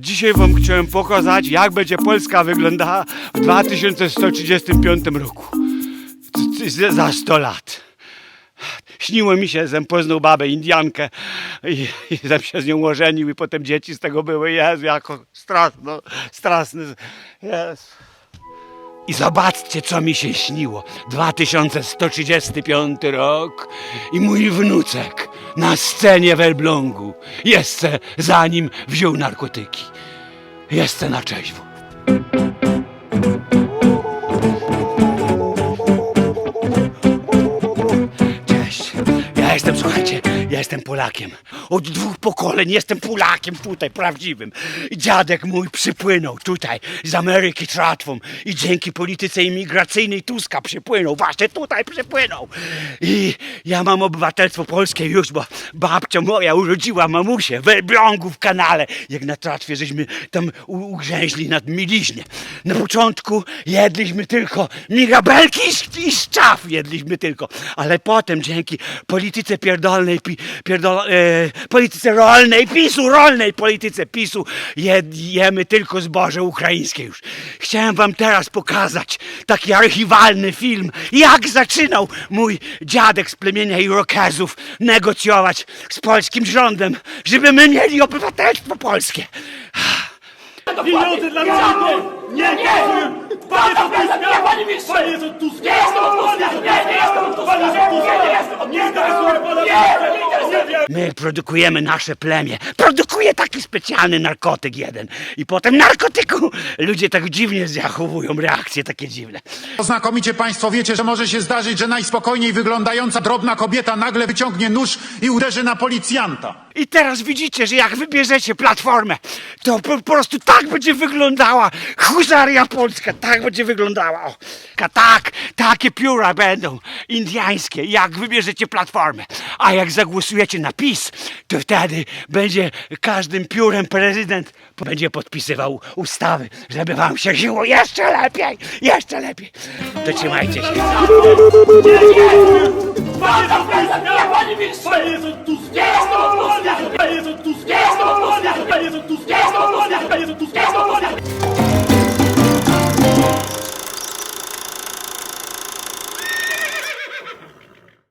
Dzisiaj wam chciałem pokazać, jak będzie Polska wyglądała w 2135 roku. Za 100 lat. Śniło mi się, że poznał babę Indiankę i, i żem się z nią ożenił i potem dzieci z tego były. Jezu, jako straszno, straszny. Jezu. I zobaczcie, co mi się śniło. 2135 rok i mój wnuczek na scenie w Elblągu. Jeszcze zanim wziął narkotyki. Jeszcze na trzeźwo. Jestem, słuchajcie, ja jestem Polakiem. Od dwóch pokoleń jestem Polakiem tutaj, prawdziwym. Dziadek mój przypłynął tutaj z Ameryki tratwą i dzięki polityce imigracyjnej Tuska przypłynął, właśnie tutaj przypłynął. I ja mam obywatelstwo polskie już, bo babcia moja urodziła mamusię w Elblągu w kanale, jak na tratwie żeśmy tam ugrzęźli nad Miliźnie. Na początku jedliśmy tylko mirabelki i szczaw jedliśmy tylko, ale potem dzięki polityce pierdolnej, pi, pierdol, e, polityce rolnej, PiSu, rolnej polityce PiSu jed, jemy tylko zboże ukraińskie już. Chciałem wam teraz pokazać taki archiwalny film, jak zaczynał mój dziadek z plemienia Irokezów negocjować z polskim rządem, żeby my mieli obywatelstwo polskie. Pieniądze dla ludzi! Nie, nie! Panie to Tuska! Panie to Tuska! Nie jestem od Tuska! Nie, nie jestem od Tuska! Panie to Tuska! Nie, nie jestem od Nie Tuska! interesuje pana Nie, nie interesuje Nie wiem! My produkujemy nasze plemię. Produkuje taki specjalny narkotyk jeden. I potem narkotyku ludzie tak dziwnie zachowują reakcje takie dziwne. Znakomicie Państwo wiecie, że może się zdarzyć, że najspokojniej wyglądająca drobna kobieta nagle wyciągnie nóż i uderzy na policjanta. I teraz widzicie, że jak wybierzecie platformę, to po, po prostu tak będzie wyglądała husaria polska, tak będzie wyglądała. O, ka- tak, takie pióra będą indiańskie, jak wybierzecie platformę. A jak zagłosujecie na PiS, to wtedy będzie każdym piórem prezydent będzie podpisywał ustawy, żeby wam się żyło jeszcze lepiej, jeszcze lepiej. To trzymajcie się. Panie! Panie